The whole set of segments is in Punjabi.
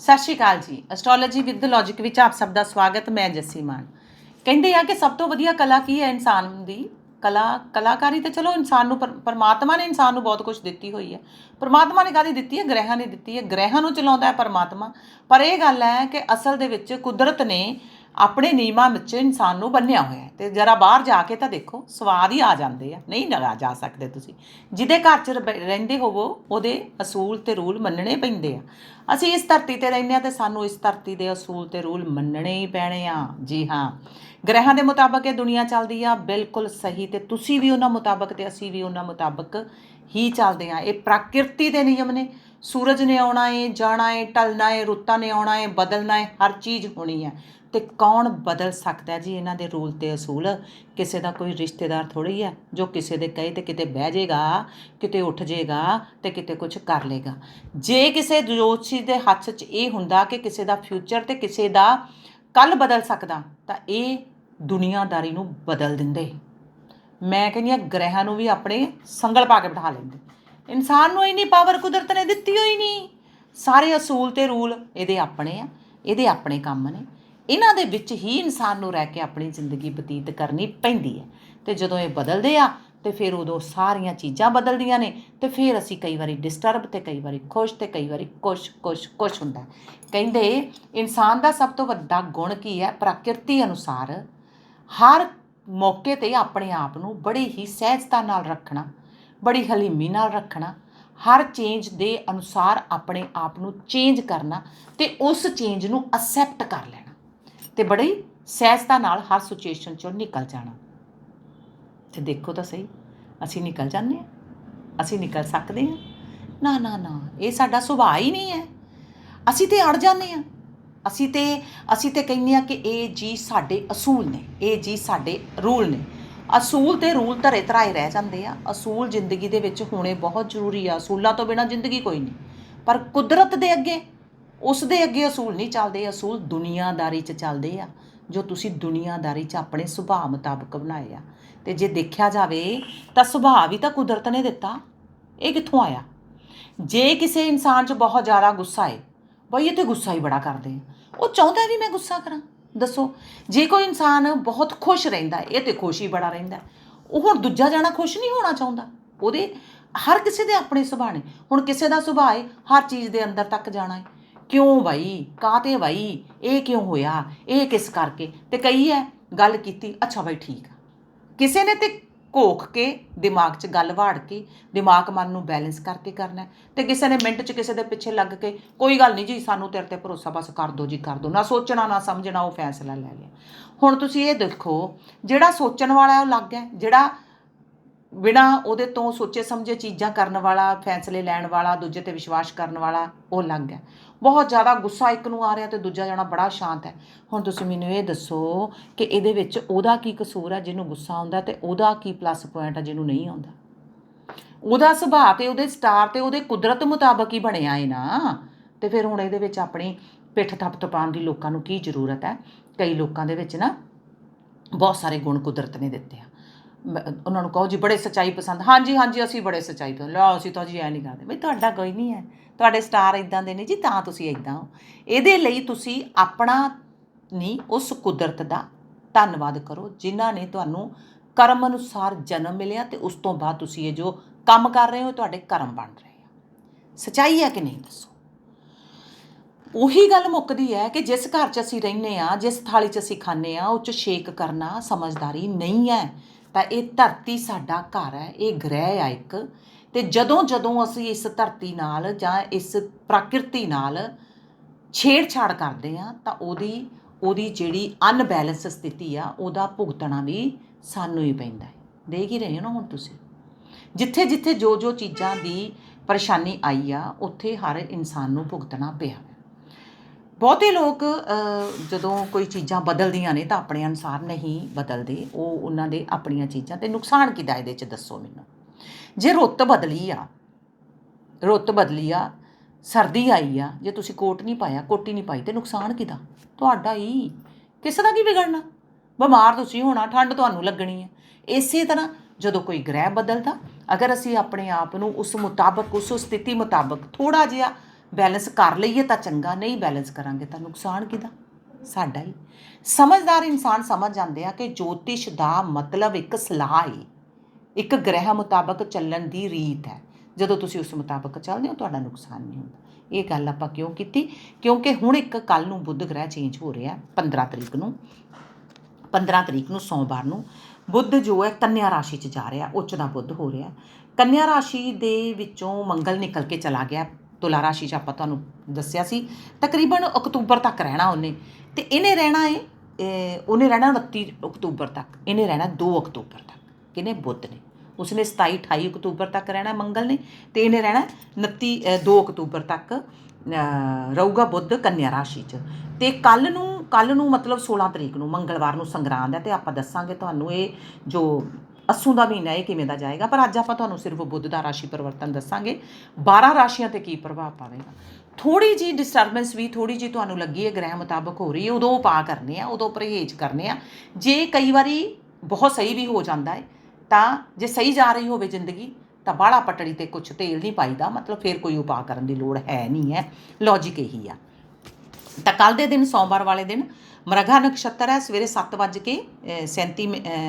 ਸਤਿ ਸ਼੍ਰੀ ਅਕਾਲ ਜੀ। ਐਸਟ੍ਰੋਲੋਜੀ ਵਿਦ ਲੌਜੀਕ ਵਿੱਚ ਆਪ ਸਭ ਦਾ ਸਵਾਗਤ, ਮੈਂ ਜੱਸੀ ਮਾਨ। ਕਹਿੰਦੇ ਆ ਕਿ ਸਭ ਤੋਂ ਵਧੀਆ ਕਲਾ ਕੀ ਹੈ ਇਨਸਾਨ ਦੀ? ਕਲਾ, ਕਲਾਕਾਰੀ ਤੇ ਚਲੋ ਇਨਸਾਨ ਨੂੰ ਪਰਮਾਤਮਾ ਨੇ ਇਨਸਾਨ ਨੂੰ ਬਹੁਤ ਕੁਝ ਦਿੱਤੀ ਹੋਈ ਹੈ। ਪਰਮਾਤਮਾ ਨੇ ਕਾਹਦੀ ਦਿੱਤੀ ਹੈ? ਗ੍ਰਹਿਾਂ ਨੇ ਦਿੱਤੀ ਹੈ। ਗ੍ਰਹਿਾਂ ਨੂੰ ਚਲਾਉਂਦਾ ਹੈ ਪਰਮਾਤਮਾ। ਪਰ ਇਹ ਗੱਲ ਹੈ ਕਿ ਅਸਲ ਦੇ ਵਿੱਚ ਕੁਦਰਤ ਨੇ ਆਪਣੇ ਨਿਯਮਾਂ ਵਿੱਚ ਇਨਸਾਨ ਨੂੰ ਬੰਨਿਆ ਹੋਇਆ ਹੈ। ਤੇ ਜਰਾ ਬਾਹਰ ਜਾ ਕੇ ਤਾਂ ਦੇਖੋ, ਸਵਾਦ ਹੀ ਆ ਜਾਂਦੇ ਆ। ਨਹੀਂ ਲਗਾ ਜਾ ਸਕਦੇ ਤੁਸੀਂ। ਜਿਹਦੇ ਘਰ 'ਚ ਰਹਿੰਦੇ ਹੋਵੋ, ਉਹਦੇ ਅਸੂਲ ਤੇ ਰੂਲ ਮੰਨਣੇ ਪੈਂਦੇ ਆ। ਅਸੀਂ ਇਸ ਧਰਤੀ ਤੇ ਰਹਿੰਦੇ ਆ ਤੇ ਸਾਨੂੰ ਇਸ ਧਰਤੀ ਦੇ ਅਸੂਲ ਤੇ ਰੂਲ ਮੰਨਣੇ ਹੀ ਪੈਣੇ ਆ। ਜੀ ਹਾਂ। ਗ੍ਰਹਿਾਂ ਦੇ ਮੁਤਾਬਕ ਇਹ ਦੁਨੀਆ ਚੱਲਦੀ ਆ। ਬਿਲਕੁਲ ਸਹੀ। ਤੇ ਤੁਸੀਂ ਵੀ ਉਹਨਾਂ ਮੁਤਾਬਕ ਤੇ ਅਸੀਂ ਵੀ ਉਹਨਾਂ ਮੁਤਾਬਕ ਹੀ ਚੱਲਦੇ ਆ। ਇਹ ਪ੍ਰਕਿਰਤੀ ਦੇ ਨਿਯਮ ਨੇ। ਸੂਰਜ ਨੇ ਆਉਣਾ ਏ, ਜਾਣਾ ਏ ਟਲਣਾ ਏ, ਰੁੱਤਾਂ ਨੇ ਆਉਣਾ ਏ, ਬਦਲਣਾ ਏ, ਹਰ ਚੀਜ਼ ਹੋਣੀ ਹੈ ਤੇ ਕੌਣ ਬਦਲ ਸਕਦਾ ਜੀ ਇਹਨਾਂ ਦੇ ਰੂਲ ਤੇ ਅਸੂਲ? ਕਿਸੇ ਦਾ ਕੋਈ ਰਿਸ਼ਤੇਦਾਰ ਥੋੜੀ ਹੈ ਜੋ ਕਿਸੇ ਦੇ ਕਹੇ ਤੇ ਕਿਤੇ ਬਹਿ ਜਾਏਗਾ ਕਿਤੇ ਉੱਠ ਜਾਏਗਾ ਤੇ ਕਿਤੇ ਕੁਝ ਕਰ ਲੇਗਾ। ਜੇ ਕਿਸੇ ਜੋਤਸ਼ੀ ਦੇ ਹੱਥ 'ਚ ਇਹ ਹੁੰਦਾ ਕਿ ਕਿਸੇ ਦਾ ਫਿਊਚਰ ਤੇ ਕਿਸੇ ਦਾ ਕੱਲ ਬਦਲ ਸਕਦਾ, ਤਾਂ ਇਹ ਦੁਨੀਆਦਾਰੀ ਨੂੰ ਬਦਲ ਦਿੰਦੇ। ਮੈਂ ਕਹਿੰਦੀ ਆ ਗ੍ਰਹਿਾਂ ਨੂੰ ਵੀ ਆਪਣੇ ਸੰਗਲ ਪਾ ਕੇ ਬਿਠਾ ਲੈਂਦੇ। ਇਨਸਾਨ ਨੂੰ ਇੰਨੀ ਪਾਵਰ ਕੁਦਰਤ ਨੇ ਦਿੱਤੀ ਹੋਈ ਨਹੀਂ। ਸਾਰੇ ਅਸੂਲ ਤੇ ਰੂਲ ਇਹਦੇ ਆਪਣੇ ਆ, ਇਹਦੇ ਆਪਣੇ ਕੰਮ ਨੇ। ਇਹਨਾਂ ਦੇ ਵਿੱਚ ਹੀ ਇਨਸਾਨ ਨੂੰ ਰਹਿ ਕੇ ਆਪਣੀ ਜ਼ਿੰਦਗੀ ਬਤੀਤ ਕਰਨੀ ਪੈਂਦੀ ਹੈ। ਤੇ ਜਦੋਂ ਇਹ ਬਦਲਦੇ ਆ, ਤੇ ਫਿਰ ਉਦੋਂ ਸਾਰੀਆਂ ਚੀਜ਼ਾਂ ਬਦਲਦੀਆਂ ਨੇ, ਤੇ ਫਿਰ ਅਸੀਂ ਕਈ ਵਾਰੀ ਡਿਸਟਰਬ ਤੇ ਕਈ ਵਾਰੀ ਖੁਸ਼ ਤੇ ਕਈ ਵਾਰੀ ਕੁਛ ਕੁਛ ਕੁਛ ਹੁੰਦਾ ਕਹਿੰਦੇ ਇਨਸਾਨ ਦਾ ਸਭ ਤੋਂ ਵੱਡਾ ਗੁਣ ਕੀ ਹੈ? ਪ੍ਰਕਿਰਤੀ ਅਨੁਸਾਰ ਹਰ ਮੌਕੇ ਤੇ ਆਪਣੇ ਆਪ ਨੂੰ ਬੜੀ ਹੀ ਸਹਿਜਤਾ ਨਾਲ ਰੱਖਣਾ, ਬੜੀ ਹਲੀਮੀ ਨਾਲ ਰੱਖਣਾ, ਹਰ ਚੇਂਜ ਦੇ ਅਨੁਸਾਰ ਆਪਣੇ ਆਪ ਨੂੰ ਚੇਂਜ ਕਰਨਾ ਤੇ ਉਸ ਚੇਂਜ ਨੂੰ ਅਸੈਪਟ ਕਰ ਲੈਣਾ। ਤੇ ਬੜੀ ਸਹਿਜਤਾ ਨਾਲ ਹਰ ਸਿਚੁਏਸ਼ਨ ਚੋਂ ਨਿਕਲ ਜਾਣਾ। ਤੇ ਦੇਖੋ ਤਾਂ ਸਹੀ, ਅਸੀਂ ਨਿਕਲ ਜਾਂਦੇ ਹਾਂ, ਅਸੀਂ ਨਿਕਲ ਸਕਦੇ ਹਾਂ। ਨਾ ਨਾ ਨਾ, ਇਹ ਸਾਡਾ ਸੁਭਾਅ ਹੀ ਨਹੀਂ ਹੈ। ਅਸੀਂ ਤੇ ਅੜ ਜਾਂਦੇ ਹਾਂ। ਅਸੀਂ ਤੇ ਅਸੀਂ ਤੇ ਕਹਿੰਦੇ ਆ ਕਿ ਇਹ ਜੀ ਸਾਡੇ ਅਸੂਲ ਨੇ, ਇਹ ਜੀ ਸਾਡੇ ਰੂਲ ਨੇ। ਅਸੂਲ ਤੇ ਰੂਲ ਧਰੇ ਧਰਾਏ ਰਹਿ ਜਾਂਦੇ ਆ। ਅਸੂਲ ਜ਼ਿੰਦਗੀ ਦੇ ਵਿੱਚ ਹੋਣੇ ਬਹੁਤ ਜ਼ਰੂਰੀ ਆ। ਅਸੂਲਾਂ ਤੋਂ ਬਿਨਾ ਜ਼ਿੰਦਗੀ ਕੋਈ ਨਹੀਂ। ਪਰ ਕੁਦਰਤ ਦੇ ਅੱਗੇ ਉਸ ਦੇ ਅੱਗੇ ਅਸੂਲ ਨਹੀਂ ਚੱਲਦੇ, ਅਸੂਲ ਦੁਨੀਆਦਾਰੀ 'ਚ ਚੱਲਦੇ ਆ, ਜੋ ਤੁਸੀਂ ਦੁਨੀਆਦਾਰੀ 'ਚ ਆਪਣੇ ਸੁਭਾਅ ਮੁਤਾਬਕ ਬਣਾਏ ਆ। ਤੇ ਜੇ ਦੇਖਿਆ ਜਾਵੇ ਤਾਂ ਸੁਭਾਅ ਵੀ ਤਾਂ ਕੁਦਰਤ ਨੇ ਦਿੱਤਾ, ਇਹ ਕਿੱਥੋਂ ਆਇਆ? ਜੇ ਕਿਸੇ ਇਨਸਾਨ 'ਚ ਬਹੁਤ ਜ਼ਿਆਦਾ ਗੁੱਸਾ ਹੈ ਬਈ ਇਹ ਤੇ ਗੁੱਸਾ ਹੀ ਬੜਾ ਕਰਦੇ ਆ, ਉਹ ਚਾਹੁੰਦਾ ਵੀ ਮੈਂ ਗੁੱਸਾ ਕਰਾਂ, ਦੱਸੋ। ਜੇ ਕੋਈ ਇਨਸਾਨ ਬਹੁਤ ਖੁਸ਼ ਰਹਿੰਦਾ ਇਹ ਤੇ ਖੁਸ਼ ਹੀ ਬੜਾ ਰਹਿੰਦਾ ਉਹ ਹੁਣ ਦੂਜਾ ਜਾਣਾ ਖੁਸ਼ ਨਹੀਂ ਹੋਣਾ ਚਾਹੁੰਦਾ। ਉਹਦੇ ਹਰ ਕਿਸੇ ਦੇ ਆਪਣੇ ਸੁਭਾਅ ਨੇ, ਹੁਣ ਕਿਸੇ ਦਾ ਸੁਭਾਅ ਹੈ ਹਰ ਚੀਜ਼ ਦੇ ਅੰਦਰ ਤੱਕ ਜਾਣਾ ਹੈ ਕਿਉਂ ਬਾਈ? ਕਾਤੇ ਬਾਈ? ਇਹ ਕਿਉਂ ਹੋਇਆ? ਇਹ ਕਿਸ ਕਰਕੇ? ਤੇ ਕਈ ਹੈ, ਗੱਲ ਕੀਤੀ, ਅੱਛਾ ਬਾਈ ਠੀਕ ਆ। ਕਿਸੇ ਨੇ ਤੇ ਘੋਖ ਕੇ ਦਿਮਾਗ 'ਚ ਗੱਲ ਵਾੜ ਕੇ ਦਿਮਾਗ ਮਨ ਨੂੰ ਬੈਲੈਂਸ ਕਰਕੇ ਕਰਨਾ ਹੈ ਤੇ ਕਿਸੇ ਨੇ ਮਿੰਟ 'ਚ ਕਿਸੇ ਦੇ ਪਿੱਛੇ ਲੱਗ ਕੇ ਕੋਈ ਗੱਲ ਨਹੀਂ ਜੀ, ਸਾਨੂੰ ਤੇਰੇ ਤੇ ਭਰੋਸਾ ਬਸ ਕਰ ਦੋ ਜੀ, ਕਰ ਦੋ। ਨਾ ਸੋਚਣਾ, ਨਾ ਸਮਝਣਾ, ਉਹ ਫੈਸਲਾ ਲੈ ਲਿਆ। ਹੁਣ ਤੁਸੀਂ ਇਹ ਦੇਖੋ, ਜਿਹੜਾ ਸੋਚਣ ਵਾਲਾ ਉਹ ਲੱਗ ਹੈ ਜਿਹੜਾ ਬਿਨਾ ਉਹਦੇ ਤੋਂ ਸੋਚੇ ਸਮਝੇ ਚੀਜ਼ਾਂ ਕਰਨ ਵਾਲਾ, ਫੈਸਲੇ ਲੈਣ ਵਾਲਾ, ਦੂਜੇ ਤੇ ਵਿਸ਼ਵਾਸ ਕਰਨ ਵਾਲਾ, ਉਹ ਲੱਗ ਹੈ ਬਹੁਤ ਜ਼ਿਆਦਾ ਗੁੱਸਾ ਇੱਕ ਨੂੰ ਆ ਰਿਹਾ ਤੇ ਦੂਜਾ ਜਣਾ ਬੜਾ ਸ਼ਾਂਤ ਹੈ। ਹੁਣ ਤੁਸੀਂ ਮੈਨੂੰ ਇਹ ਦੱਸੋ ਕਿ ਇਹਦੇ ਵਿੱਚ ਉਹਦਾ ਕੀ ਕਸੂਰ ਹੈ ਜਿਹਨੂੰ ਗੁੱਸਾ ਆਉਂਦਾ ਤੇ ਉਹਦਾ ਕੀ ਪਲੱਸ ਪੁਆਇੰਟ ਹੈ ਜਿਹਨੂੰ ਨਹੀਂ ਆਉਂਦਾ? ਉਹਦਾ ਸੁਭਾਅ ਤੇ ਉਹਦੇ ਸਟਾਰ ਤੇ ਉਹਦੇ ਕੁਦਰਤ ਮੁਤਾਬਕ ਹੀ ਬਣਿਆ ਏ ਨਾ। ਤੇ ਫਿਰ ਹੁਣ ਇਹਦੇ ਵਿੱਚ ਆਪਣੀ ਪਿੱਠ ਥੱਪ ਤਪਾਉਣ ਦੀ ਲੋਕਾਂ ਨੂੰ ਕੀ ਜ਼ਰੂਰਤ ਹੈ? ਕਈ ਲੋਕਾਂ ਦੇ ਵਿੱਚ ਨਾ ਬਹੁਤ ਸਾਰੇ ਗੁਣ ਕੁਦਰਤ ਨੇ ਦਿੱਤੇ ਆ। ਉਹਨਾਂ ਨੂੰ ਕਹੋ ਜੀ ਬੜੇ ਸਚਾਈ ਪਸੰਦ। ਹਾਂਜੀ ਹਾਂਜੀ, ਅਸੀਂ ਬੜੇ ਸਚਾਈ ਪਸੰਦ। ਲਓ, ਅਸੀਂ ਤਾਂ ਜੀ ਐ ਨਹੀਂ ਕਰਦੇ। ਬਈ ਤੁਹਾਡਾ ਕੋਈ ਨਹੀਂ ਹੈ। ਤੁਹਾਡੇ ਸਟਾਰ ਇਦਾਂ ਦੇ ਨੇ ਜੀ, ਤਾਂ ਤੁਸੀਂ ਇਦਾਂ ਹੋ। ਇਹਦੇ ਲਈ ਤੁਸੀਂ ਆਪਣਾ ਨਹੀਂ, ਉਸ ਕੁਦਰਤ ਦਾ ਧੰਨਵਾਦ ਕਰੋ, ਜਿਨ੍ਹਾਂ ਨੇ ਤੁਹਾਨੂੰ ਕਰਮ ਅਨੁਸਾਰ ਜਨਮ ਮਿਲਿਆ ਤੇ ਉਸ ਤੋਂ ਬਾਅਦ ਤੁਸੀਂ ਇਹ ਜੋ ਕੰਮ ਕਰ ਰਹੇ ਹੋ ਤੁਹਾਡੇ ਕਰਮ ਬਣ ਰਹੇ ਆ। ਸਚਾਈ ਹੈ ਕਿ ਨਹੀਂ ਦੱਸੋ? ਉਹੀ ਗੱਲ ਮੁੱਕਦੀ ਹੈ ਕਿ ਜਿਸ ਘਰ 'ਚ ਅਸੀਂ ਰਹਿੰਦੇ ਆ ਜਿਸ ਥਾਲੀ 'ਚ ਅਸੀਂ ਖਾਂਦੇ ਆ ਉਹ 'ਚ ਸ਼ੇਕ ਕਰਨਾ ਸਮਝਦਾਰੀ ਨਹੀਂ ਹੈ। ਤਾਂ ਇਹ ਧਰਤੀ ਸਾਡਾ ਘਰ ਹੈ, ਇਹ ਗ੍ਰਹਿ ਆ ਇੱਕ। ਤੇ ਜਦੋਂ ਜਦੋਂ ਅਸੀਂ ਇਸ ਧਰਤੀ ਨਾਲ ਜਾਂ ਇਸ ਪ੍ਰਕਿਰਤੀ ਨਾਲ ਛੇੜਛਾੜ ਕਰਦੇ ਆ ਤਾਂ ਉਹਦੀ ਉਹਦੀ ਜਿਹੜੀ ਅਨਬੈਲੈਂਸ ਸਥਿਤੀ ਆ, ਉਹਦਾ ਭੁਗਤਣਾ ਵੀ ਸਾਨੂੰ ਹੀ ਪੈਂਦਾ ਹੈ। ਦੇਖ ਹੀ ਰਹੇ ਹੋ ਨਾ ਹੁਣ ਤੁਸੀਂ। ਜਿੱਥੇ ਜਿੱਥੇ ਜੋ ਜੋ ਚੀਜ਼ਾਂ ਦੀ ਪਰੇਸ਼ਾਨੀ ਆਈ ਆ, ਉੱਥੇ ਹਰ ਇਨਸਾਨ ਨੂੰ ਭੁਗਤਣਾ ਪਿਆ ਬਹੁਤੇ ਲੋਕ ਜਦੋਂ ਕੋਈ ਚੀਜ਼ਾਂ ਬਦਲਦੀਆਂ ਨੇ ਤਾਂ ਆਪਣੇ ਅਨੁਸਾਰ ਨਹੀਂ ਬਦਲਦੇ। ਉਹ ਉਹਨਾਂ ਦੇ ਆਪਣੀਆਂ ਚੀਜ਼ਾਂ ਤੇ ਨੁਕਸਾਨ ਕਿਦਾ ਇਹਦੇ ਚ ਦੱਸੋ ਮੈਨੂੰ। ਜੇ ਰੁੱਤ ਬਦਲੀ ਆ, ਰੁੱਤ ਬਦਲੀ ਆ, ਸਰਦੀ ਆਈ ਆ, ਜੇ ਤੁਸੀਂ ਕੋਟ ਨਹੀਂ ਪਾਇਆ, ਕੋਟੀ ਨਹੀਂ ਪਾਈ, ਤੇ ਨੁਕਸਾਨ ਕਿਦਾ ਤੁਹਾਡਾ ਹੀ। ਕਿਸੇ ਦਾ ਕੀ ਵਿਗੜਨਾ? ਬਿਮਾਰ ਤੁਸੀਂ ਹੋਣਾ, ਠੰਡ ਤੁਹਾਨੂੰ ਲੱਗਣੀ ਹੈ ਇਸੇ ਤਰ੍ਹਾਂ ਜਦੋਂ ਕੋਈ ਗ੍ਰਹਿ ਬਦਲਦਾ, ਅਗਰ ਅਸੀਂ ਆਪਣੇ ਆਪ ਨੂੰ ਉਸ ਮੁਤਾਬਕ, ਉਸ ਸਥਿਤੀ ਮੁਤਾਬਕ ਥੋੜਾ ਜਿਹਾ ਬੈਲੈਂਸ ਕਰ ਲਈਏ ਤਾਂ ਚੰਗਾ, ਨਹੀਂ ਬੈਲੈਂਸ ਕਰਾਂਗੇ ਤਾਂ ਨੁਕਸਾਨ ਕਿਹਦਾ? ਸਾਡਾ ਹੀ। ਸਮਝਦਾਰ ਇਨਸਾਨ ਸਮਝ ਜਾਂਦੇ ਆ ਕਿ ਜੋਤਿਸ਼ ਦਾ ਮਤਲਬ ਇੱਕ ਸਲਾਹ ਹੈ ਇੱਕ ਗ੍ਰਹਿ ਮੁਤਾਬਕ ਚੱਲਣ ਦੀ ਰੀਤ ਹੈ। ਜਦੋਂ ਤੁਸੀਂ ਉਸ ਮੁਤਾਬਕ ਚੱਲਦੇ ਹੋ, ਤੁਹਾਡਾ ਨੁਕਸਾਨ ਨਹੀਂ ਹੁੰਦਾ। ਇਹ ਗੱਲ ਆਪਾਂ ਕਿਉਂ ਕੀਤੀ? ਕਿਉਂਕਿ ਹੁਣ ਇੱਕ ਕੱਲ ਨੂੰ ਬੁੱਧ ਗ੍ਰਹਿ ਚੇਂਜ ਹੋ ਰਿਹਾ 15 ਤਰੀਕ ਨੂੰ। 15 ਤਰੀਕ ਨੂੰ ਸੋਮਵਾਰ ਨੂੰ ਬੁੱਧ ਜੋ ਹੈ ਕੰਨਿਆ ਰਾਸ਼ੀ 'ਚ ਜਾ ਰਿਹਾ ਉੱਚ ਦਾ ਬੁੱਧ ਹੋ ਰਿਹਾ ਕੰਨਿਆ ਰਾਸ਼ੀ ਦੇ ਵਿੱਚੋਂ ਮੰਗਲ ਨਿਕਲ ਕੇ ਚਲਾ ਗਿਆ ਤੁਲਾ ਰਾਸ਼ੀ 'ਚ ਆਪਾਂ ਤੁਹਾਨੂੰ ਦੱਸਿਆ ਸੀ। ਤਕਰੀਬਨ ਅਕਤੂਬਰ ਤੱਕ ਰਹਿਣਾ ਉਹਨੇ। ਤੇ ਇਹਨੇ ਰਹਿਣਾ ਹੈ ਉਹਨੇ ਰਹਿਣਾ 29 ਅਕਤੂਬਰ ਤੱਕ। ਇਹਨੇ ਰਹਿਣਾ 2 ਅਕਤੂਬਰ ਤੱਕ। ਕਿਨੇ ਬੁੱਧ ਨੇ। ਉਸਨੇ 27 28 ਅਕਤੂਬਰ ਤੱਕ ਰਹਿਣਾ ਮੰਗਲ ਨੇ ਤੇ ਇਹਨੇ ਰਹਿਣਾ 29 ਅ, 2 ਅਕਤੂਬਰ ਤੱਕ ਅ, ਰਹੂਗਾ ਬੁੱਧ ਕੰਨਿਆ ਰਾਸ਼ੀ 'ਚ। ਤੇ ਕੱਲ ਨੂੰ ਕੱਲ ਨੂੰ ਮਤਲਬ 16 ਤਰੀਕ ਨੂੰ ਮੰਗਲਵਾਰ ਨੂੰ ਸੰਗਰਾਂਦ ਹੈ ਤੇ ਆਪਾਂ ਦੱਸਾਂਗੇ ਤੁਹਾਨੂੰ ਇਹ ਜੋ ਅੱਸੂ ਦਾ ਮਹੀਨਾ ਇਹ ਕਿਵੇਂ ਦਾ ਜਾਏਗਾ ਪਰ ਅੱਜ ਆਪਾਂ ਤੁਹਾਨੂੰ ਸਿਰਫ ਬੁੱਧ ਦਾ ਰਾਸ਼ੀ ਪਰਿਵਰਤਨ ਦੱਸਾਂਗੇ। 12 ਰਾਸ਼ੀਆਂ ਤੇ ਕੀ ਪ੍ਰਭਾਵ ਪਾਵੇਗਾ? ਥੋੜੀ ਜੀ ਡਿਸਟਰਬੈਂਸ ਵੀ ਥੋੜੀ ਜੀ ਤੁਹਾਨੂੰ ਲੱਗੀ ਹੈ ਗ੍ਰਹਿ ਮੁਤਾਬਕ ਹੋ ਰਹੀ ਹੈ ਉਦੋਂ ਉਪਾਅ ਕਰਨੇ ਆ ਉਦੋਂ ਪਰਹੇਜ਼ ਕਰਨੇ ਆ। ਜੇ ਕਈ ਵਾਰੀ ਬਹੁਤ ਸਹੀ ਵੀ ਹੋ ਜਾਂਦਾ ਹੈ ਤਾਂ ਜੇ ਸਹੀ ਜਾ ਰਹੀ ਹੋਵੇ ਜ਼ਿੰਦਗੀ, ਤਾਂ ਬਾਹਲਾ ਪਟੜੀ ਤੇ ਕੁਝ ਤੇਲ ਨਹੀਂ ਪਾਈਦਾ, ਮਤਲਬ ਫਿਰ ਕੋਈ ਉਪਾਅ ਕਰਨ ਦੀ ਲੋੜ ਹੈ ਨਹੀਂ ਹੈ। ਲੌਜੀਕ ਇਹੀ ਆ। ਤਾਂ ਕੱਲ ਦੇ ਦਿਨ, ਸੋਮਵਾਰ ਵਾਲੇ ਦਿਨ, ਮਰਘਾ ਨਕਸ਼ਤਰ ਹੈ, ਸਵੇਰੇ 7:37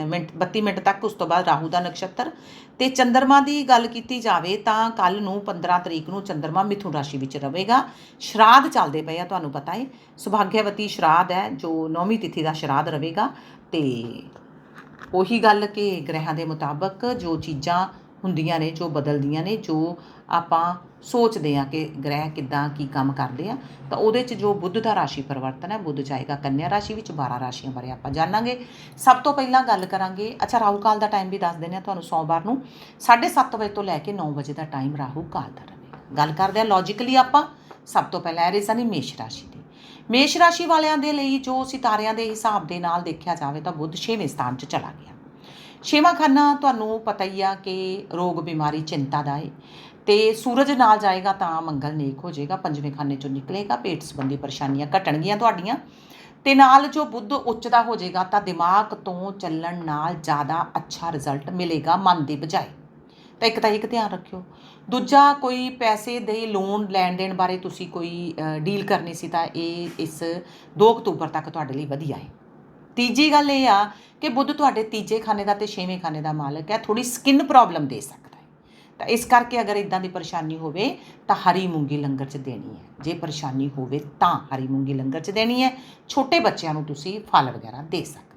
ਮਿੰਟ 32 ਮਿੰਟ ਤੱਕ, ਉਸ ਤੋਂ ਬਾਅਦ ਰਾਹੂ ਦਾ ਨਕਸ਼ਤਰ। ਤੇ ਚੰ드ਰਮਾ ਦੀ ਗੱਲ ਕੀਤੀ ਜਾਵੇ ਤਾਂ ਕੱਲ ਨੂੰ 15 ਤਰੀਕ ਨੂੰ ਚੰ드ਰਮਾ ਮਿਥੁਨ ਰਾਸ਼ੀ ਵਿੱਚ ਰਹੇਗਾ। ਸ਼ਰਾਧ ਚੱਲਦੇ ਪਏ ਆ, ਤੁਹਾਨੂੰ ਪਤਾ ਹੈ ਸੁਭਾਗਿਆਵਤੀ ਸ਼ਰਾਧ ਹੈ, ਜੋ ਨੌਵੀਂ ਤਿਥੀ ਦਾ ਸ਼ਰਾਧ ਰਹੇਗਾ। ਤੇ ਉਹੀ ਗੱਲ ਕਿ ਗ੍ਰਹਿਆਂ ਦੇ ਮੁਤਾਬਕ ਜੋ ਚੀਜ਼ਾਂ ਹੁੰਦੀਆਂ ਨੇ, ਜੋ ਬਦਲਦੀਆਂ ਨੇ, ਜੋ ਆਪਾਂ ਸੋਚਦੇ ਆ ਕਿ ਗ੍ਰਹਿ ਕਿੱਦਾਂ ਕੀ ਕੰਮ ਕਰਦੇ ਆ, ਤਾਂ ਉਹਦੇ 'ਚ ਜੋ ਬੁੱਧ ਦਾ ਰਾਸ਼ੀ ਪਰਿਵਰਤਨ ਹੈ, ਬੁੱਧ ਜਾਏਗਾ ਕੰਨਿਆ ਰਾਸ਼ੀ ਵਿੱਚ 12 ਰਾਸ਼ੀਆਂ ਬਾਰੇ ਆਪਾਂ ਜਾਣਾਂਗੇ। ਸਭ ਤੋਂ ਪਹਿਲਾਂ ਗੱਲ ਕਰਾਂਗੇ, ਅੱਛਾ ਰਾਹੂ ਕਾਲ ਦਾ ਟਾਈਮ ਵੀ ਦੱਸ ਦਿੰਦੇ ਆ ਤੁਹਾਨੂੰ ਸੋਮਵਾਰ ਨੂੰ 7:30 ਵਜੇ ਤੋਂ ਲੈ ਕੇ 9 ਵਜੇ ਦਾ ਟਾਈਮ ਰਾਹੂ ਕਾਲ ਦਾ ਰਹੇਗਾ। ਗੱਲ ਕਰਦੇ ਆ ਲੌਜੀਕਲੀ ਆਪਾਂ, ਸਭ ਤੋਂ ਪਹਿਲਾਂ ਐਰੀਜ਼ਨੀ ਮੇਸ਼ ਰਾਸ਼ੀ ਦੀ। ਮੇਸ਼ ਰਾਸ਼ੀ ਵਾਲਿਆਂ ਦੇ ਲਈ ਜੋ ਸਿਤਾਰਿਆਂ ਦੇ ਹਿਸਾਬ ਦੇ ਨਾਲ ਦੇਖਿਆ ਜਾਵੇ ਤਾਂ ਬੁੱਧ 6ਵੇਂ ਸਥਾਨ 'ਚ ਚਲਾ ਗਿਆ। ਛੇਵਾਂ ਖਾਨਾ ਤੁਹਾਨੂੰ ਪਤਾ ਹੀ ਆ ਕਿ ਰੋਗ ਬਿਮਾਰੀ ਚਿੰਤਾ ਦਾ ਹੈ ਤੇ ਸੂਰਜ ਨਾਲ ਜਾਏਗਾ ਤਾਂ ਮੰਗਲ ਨੇਕ ਹੋ ਜਾਏਗਾ, ਪੰਜਵੇਂ ਖਾਨੇ ਚੋਂ ਨਿਕਲੇਗਾ, ਪੇਟ ਸੰਬੰਧੀ ਪਰੇਸ਼ਾਨੀਆਂ ਘਟਣਗੀਆਂ ਤੁਹਾਡੀਆਂ। ਤੇ ਨਾਲ ਜੋ ਬੁੱਧ ਉੱਚ ਦਾ ਹੋ ਜਾਏਗਾ ਤਾਂ ਦਿਮਾਗ ਤੋਂ ਚੱਲਣ ਨਾਲ ਜ਼ਿਆਦਾ ਅੱਛਾ ਰਿਜ਼ਲਟ ਮਿਲੇਗਾ ਮਨ ਦੀ ਬਜਾਏ। ਤਾਂ ਇੱਕ ਤਾਂ ਇੱਕ ਧਿਆਨ ਰੱਖਿਓ। ਦੂਜਾ, ਕੋਈ ਪੈਸੇ ਦੇ ਲੋਨ ਲੈਣ ਦੇਣ ਬਾਰੇ ਤੁਸੀਂ ਕੋਈ ਡੀਲ ਕਰਨੀ ਸੀ ਤਾਂ ਇਹ ਇਸ 2 ਅਕਤੂਬਰ ਤੱਕ ਤੁਹਾਡੇ ਲਈ ਵਧੀਆ ਹੈ। ਤੀਜੀ ਗੱਲ ਇਹ ਆ ਕਿ ਬੁੱਧ ਤੁਹਾਡੇ ਤੀਜੇ ਖਾਨੇ ਦਾ ਤੇ ਛੇਵੇਂ ਖਾਨੇ ਦਾ ਮਾਲਕ ਹੈ ਥੋੜੀ ਸਕਿਨ ਪ੍ਰੋਬਲਮ ਦੇ ਸਕਦਾ ਹੈ। ਤਾਂ ਇਸ ਕਰਕੇ ਅਗਰ ਇਦਾਂ ਦੀ ਪਰੇਸ਼ਾਨੀ ਹੋਵੇ ਤਾਂ ਹਰੀ ਮੂੰਗੀ ਲੰਗਰ 'ਚ ਦੇਣੀ ਹੈ। ਜੇ ਪਰੇਸ਼ਾਨੀ ਹੋਵੇ ਤਾਂ ਹਰੀ ਮੂੰਗੀ ਲੰਗਰ 'ਚ ਦੇਣੀ ਹੈ। ਛੋਟੇ ਬੱਚਿਆਂ ਨੂੰ ਤੁਸੀਂ ਫਲ ਵਗੈਰਾ ਦੇ ਸਕਦੇ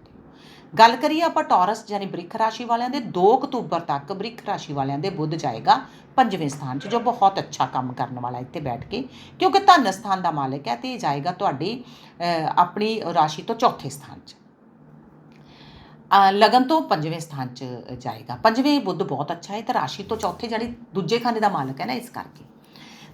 ਗੱਲ ਕਰੀਏ ਆਪਾਂ ਟੌਰਸ ਯਾਨੀ ਬ੍ਰਿਖ ਰਾਸ਼ੀ ਵਾਲਿਆਂ ਦੇ 2 ਅਕਤੂਬਰ ਤੱਕ ਬ੍ਰਿਖ ਰਾਸ਼ੀ ਵਾਲਿਆਂ ਦੇ ਬੁੱਧ ਜਾਏਗਾ ਪੰਜਵੇਂ ਸਥਾਨ 'ਚ, ਜੋ ਬਹੁਤ ਅੱਛਾ ਕੰਮ ਕਰਨ ਵਾਲਾ ਇੱਥੇ ਬੈਠ ਕੇ, ਕਿਉਂਕਿ ਧਨ ਸਥਾਨ ਦਾ ਮਾਲਕ ਹੈ ਤੇ ਇਹ ਜਾਏਗਾ ਤੁਹਾਡੀ ਆਪਣੀ ਰਾਸ਼ੀ ਤੋਂ ਚੌਥੇ ਸਥਾਨ 'ਚ। ਲਗਨ ਤੋਂ ਪੰਜਵੇਂ ਸਥਾਨ 'ਚ ਜਾਏਗਾ। ਪੰਜਵੇਂ ਬੁੱਧ ਬਹੁਤ ਅੱਛਾ ਹੈ ਤੇ ਰਾਸ਼ੀ ਤੋਂ ਚੌਥੇ ਜਿਹੜੀ ਦੂਜੇ ਖਾਨੇ ਦਾ ਮਾਲਕ ਹੈ ਨਾ ਇਸ ਕਰਕੇ।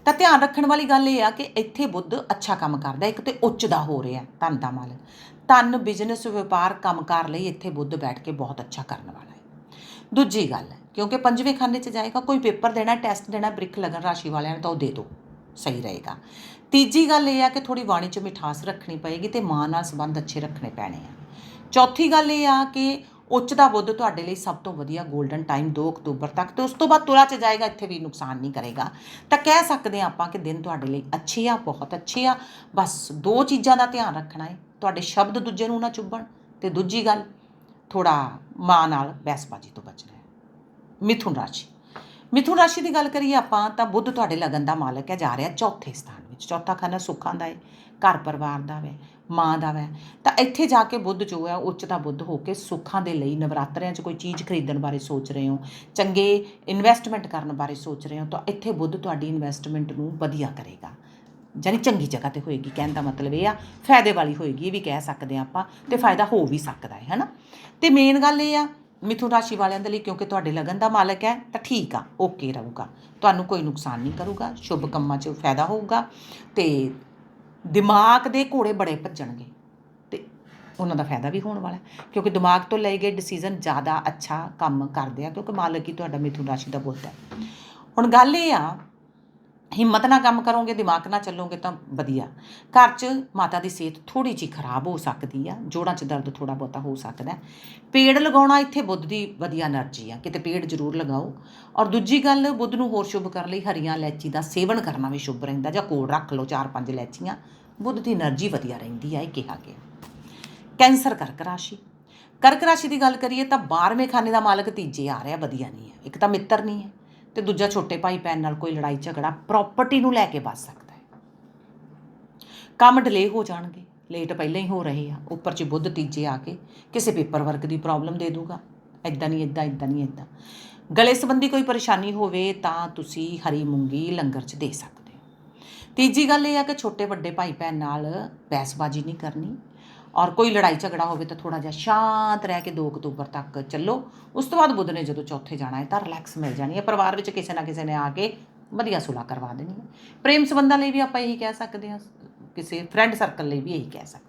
ਤਾਂ ਧਿਆਨ ਰੱਖਣ ਵਾਲੀ ਗੱਲ ਇਹ ਆ ਕਿ ਇੱਥੇ ਬੁੱਧ ਅੱਛਾ ਕੰਮ ਕਰਦਾ ਇੱਕ ਤੇ ਉੱਚ ਦਾ ਹੋ ਰਿਹਾ ਧਨ ਦਾ ਮਾਲਕ। ਧਨ ਬਿਜ਼ਨਸ ਵਪਾਰ ਕੰਮਕਾਰ ਲਈ ਇੱਥੇ ਬੁੱਧ ਬੈਠ ਕੇ ਬਹੁਤ ਅੱਛਾ ਕਰਨ ਵਾਲਾ ਹੈ। ਦੂਜੀ ਗੱਲ ਕਿਉਂਕਿ ਪੰਜਵੇਂ ਖਾਨੇ 'ਚ ਜਾਏਗਾ, ਕੋਈ ਪੇਪਰ ਦੇਣਾ ਟੈਸਟ ਦੇਣਾ, ਬ੍ਰਿਖ ਲਗਨ ਰਾਸ਼ੀ ਵਾਲਿਆਂ ਨੂੰ ਤਾਂ ਉਹ ਦੇ ਦਿਓ ਸਹੀ ਰਹੇਗਾ। ਤੀਜੀ ਗੱਲ ਇਹ ਆ ਕਿ ਥੋੜੀ ਬਾਣੀ 'ਚ ਮਿਠਾਸ ਰੱਖਣੀ ਪਏਗੀ ਤੇ ਮਾਂ ਨਾਲ ਸੰਬੰਧ ਅੱਛੇ ਰੱਖਣੇ ਪੈਣੇ ਆ। ਚੌਥੀ ਗੱਲ ਇਹ ਆ ਕਿ ਉੱਚ ਦਾ ਬੁੱਧ ਤੁਹਾਡੇ ਲਈ ਸਭ ਤੋਂ ਵਧੀਆ 골ਡਨ ਟਾਈਮ 2 ਅਕਤੂਬਰ ਤੱਕ ਤੇ ਉਸ ਤੋਂ ਬਾਅਦ ਤੁਲਾ 'ਚ ਜਾਏਗਾ, ਇੱਥੇ ਵੀ ਨੁਕਸਾਨ ਨਹੀਂ ਕਰੇਗਾ। ਤਾਂ ਕਹਿ ਸਕਦੇ ਆ ਆਪਾਂ ਕਿ ਦਿਨ ਤੁਹਾਡੇ ਲਈ ਅੱਛੇ ਆ, ਬਹੁਤ ਅੱਛੇ ਆ, ਬਸ ਦੋ ਚੀਜ਼ਾਂ ਦਾ ਧਿਆਨ ਰੱਖਣਾ ਹੈ। ਤੁਹਾਡੇ ਸ਼ਬਦ ਦੂਜੇ ਨੂੰ ਨਾ ਚੁੱਭਣ ਤੇ ਦੂਜੀ ਗੱਲ, ਥੋੜਾ ਮਾਂ ਨਾਲ ਬਹਿਸਬਾਜ਼ੀ ਤੋਂ ਬਚਣਾ ਹੈ ਮਿਥੁਨ ਰਾਸ਼ੀ। ਮਿਥੁਨ ਰਾਸ਼ੀ ਦੀ ਗੱਲ ਕਰੀਏ ਆਪਾਂ ਤਾਂ ਬੁੱਧ ਤੁਹਾਡੇ ਲਗਨ ਦਾ ਮਾਲਕ ਹੈ, ਜਾ ਰਿਹਾ ਚੌਥੇ ਸਥਾਨ ਵਿੱਚ। ਚੌਥਾ ਖਾਨਾ ਸੁੱਖਾਂ ਦਾ ਹੈ, ਘਰ ਪਰਿਵਾਰ ਦਾ ਹੈ ਮਾਂ ਦਾ ਹੈ ਤਾਂ ਇੱਥੇ ਜਾ ਕੇ ਬੁੱਧ ਜੋ ਹੈ, ਉੱਚ ਦਾ ਬੁੱਧ ਹੋ ਕੇ ਸੁੱਖਾਂ ਦੇ ਲਈ ਨਵਰਾਤਰਿਆਂ 'ਚ ਕੋਈ ਚੀਜ਼ ਖਰੀਦਣ ਬਾਰੇ ਸੋਚ ਰਹੇ ਹੋ? ਚੰਗੇ ਇਨਵੈਸਟਮੈਂਟ ਕਰਨ ਬਾਰੇ ਸੋਚ ਰਹੇ ਹੋ? ਤਾਂ ਇੱਥੇ ਬੁੱਧ ਤੁਹਾਡੀ ਇਨਵੈਸਟਮੈਂਟ ਨੂੰ ਵਧੀਆ ਕਰੇਗਾ। ਜਾਨੀ ਚੰਗੀ ਜਗ੍ਹਾ ਤੇ ਹੋਏਗੀ ਕਹਿਣ ਦਾ ਮਤਲਬ ਇਹ ਆ, ਫਾਇਦੇ ਵਾਲੀ ਹੋਏਗੀ ਇਹ ਵੀ ਕਹਿ ਸਕਦੇ ਆ ਆਪਾਂ ਤੇ ਫਾਇਦਾ ਹੋ ਵੀ ਸਕਦਾ ਹੈ, ਹੈਨਾ? ਤੇ ਮੇਨ ਗੱਲ ਇਹ ਆ, ਮਿਥੁਨ ਰਾਸ਼ੀ ਵਾਲਿਆਂ ਦੇ ਲਈ ਕਿਉਂਕਿ ਤੁਹਾਡੇ ਲਗਨ ਦਾ ਮਾਲਕ ਹੈ, ਤਾਂ ਠੀਕ ਆ ਓਕੇ ਰਹੂਗਾ। ਤੁਹਾਨੂੰ ਕੋਈ ਨੁਕਸਾਨ ਨਹੀਂ ਕਰੂਗਾ, ਸ਼ੁਭ ਕੰਮਾਂ 'ਚ ਫਾਇਦਾ ਹੋਊਗਾ ਤੇ ਦਿਮਾਗ ਦੇ ਘੋੜੇ ਬੜੇ ਭੱਜਣਗੇ ਤੇ ਉਹਨਾਂ ਦਾ ਫਾਇਦਾ ਵੀ ਹੋਣ ਵਾਲਾ ਕਿਉਂਕਿ ਦਿਮਾਗ ਤੋਂ ਲਏ ਗਏ ਡਿਸੀਜਨ ਜ਼ਿਆਦਾ ਅੱਛਾ ਕੰਮ ਕਰਦੇ ਆ, ਕਿਉਂਕਿ ਮਾਲਕ ਹੀ ਤੁਹਾਡਾ ਮਿਥੁਨ ਰਾਸ਼ੀ ਦਾ ਬੁੱਧ ਹੈ। ਹੁਣ ਗੱਲ ਇਹ ਆ ਹਿੰਮਤ ਨਾਲ ਕੰਮ ਕਰੋਗੇ, ਦਿਮਾਗ ਨਾਲ ਚੱਲੋਗੇ ਤਾਂ ਵਧੀਆ। ਘਰ 'ਚ ਮਾਤਾ ਦੀ ਸਿਹਤ ਥੋੜੀ ਜੀ ਖਰਾਬ ਹੋ ਸਕਦੀ ਆ, ਜੋੜਾਂ 'ਚ ਦਰਦ ਥੋੜਾ ਬਹੁਤਾ ਹੋ ਸਕਦਾ। ਪੇੜ ਲਗਾਉਣਾ ਇੱਥੇ ਬੁੱਧ ਦੀ ਵਧੀਆ એનર્ਜੀ ਆ, ਕਿਤੇ ਪੇੜ ਜ਼ਰੂਰ ਲਗਾਓ। ਔਰ ਦੂਜੀ ਗੱਲ, ਬੁੱਧ ਨੂੰ ਹੋਰ ਸ਼ੁਭ ਕਰਨ ਲਈ ਹਰੀਆਂ ਇਲਾਚੀ ਦਾ ਸੇਵਨ ਕਰਨਾ ਵੀ ਸ਼ੁਭ ਰਹਿੰਦਾ, ਜਾਂ ਕੋਲ ਰੱਖ ਲਓ ਚਾਰ ਪੰਜ ਇਲਾਚੀਆਂ ਬੁੱਧ ਦੀ એનર્ਜੀ ਵਧੀਆ ਰਹਿੰਦੀ ਆ, ਇਹ ਕਿਹਾ ਗਿਆ। ਕੈਂਸਰ ਕਰਕ ਰਾਸ਼ੀ। ਕਰਕ ਰਾਸ਼ੀ ਦੀ ਗੱਲ ਕਰੀਏ ਤਾਂ 12ਵੇਂ ਖਾਨੇ ਦਾ ਮਾਲਕ ਤੀਜੇ ਆ ਰਿਹਾ, ਵਧੀਆ ਨਹੀਂ ਹੈ ਇੱਕ ਤਾਂ ਮਿੱਤਰ ਨਹੀਂ ਹੈ। ਤੇ ਦੂਜਾ ਛੋਟੇ ਭਾਈ ਭੈਣ ਨਾਲ ਕੋਈ ਲੜਾਈ ਝਗੜਾ ਪ੍ਰਾਪਰਟੀ ਨੂੰ ਲੈ ਕੇ ਬਚ ਸਕਦਾ ਹੈ। ਕੰਮ ਡਿਲੇ ਹੋ ਜਾਣਗੇ ਲੇਟ ਪਹਿਲਾਂ ਹੀ ਹੋ ਰਹੇ ਆ, ਉੱਪਰ 'ਚ ਬੁੱਧ ਤੀਜੇ ਆ ਕੇ ਕਿਸੇ ਪੇਪਰ ਵਰਕ ਦੀ ਪ੍ਰੋਬਲਮ ਦੇ ਦੂਗਾ। ਐਦਾਂ ਨਹੀਂ ਐਦਾਂ ਐਦਾਂ ਨਹੀਂ ਐਦਾਂ ਗਲੇ ਸੰਬੰਧੀ ਕੋਈ ਪਰੇਸ਼ਾਨੀ ਹੋਵੇ ਤਾਂ ਤੁਸੀਂ ਹਰੀ ਮੂੰਗੀ ਲੰਗਰ 'ਚ ਦੇ ਸਕਦੇ ਹੋ। ਤੀਜੀ ਗੱਲ ਇਹ ਆ ਕਿ ਛੋਟੇ ਵੱਡੇ ਭਾਈ ਭੈਣ ਨਾਲ ਬਹਿਸਬਾਜ਼ੀ ਨਹੀਂ ਕਰਨੀ। ਔਰ ਕੋਈ ਲੜਾਈ ਝਗੜਾ ਹੋਵੇ ਤਾਂ ਥੋੜਾ ਜਿਹਾ ਸ਼ਾਂਤ ਰਹਿ ਕੇ 2 ਅਕਤੂਬਰ ਤੱਕ ਚੱਲੋ ਉਸ ਤੋਂ ਬਾਅਦ ਬੁੱਧ ਨੇ ਜਦੋਂ ਚੌਥੇ ਜਾਣਾ ਹੈ ਤਾਂ ਰਿਲੈਕਸ ਮਿਲ ਜਾਣੀ ਹੈ ਪਰਿਵਾਰ ਵਿੱਚ ਕਿਸੇ ਨਾ ਕਿਸੇ ਨੇ ਆ ਕੇ ਵਧੀਆ ਸੁਲਾ ਕਰਵਾ ਦੇਣੀ ਹੈ ਪ੍ਰੇਮ ਸੰਬੰਧਾਂ ਲਈ ਵੀ ਆਪਾਂ ਇਹੀ ਕਹਿ ਸਕਦੇ ਹਾਂ ਕਿਸੇ ਫਰੈਂਡ ਸਰਕਲ ਲਈ ਵੀ ਇਹੀ ਕਹਿ ਸਕਦੇ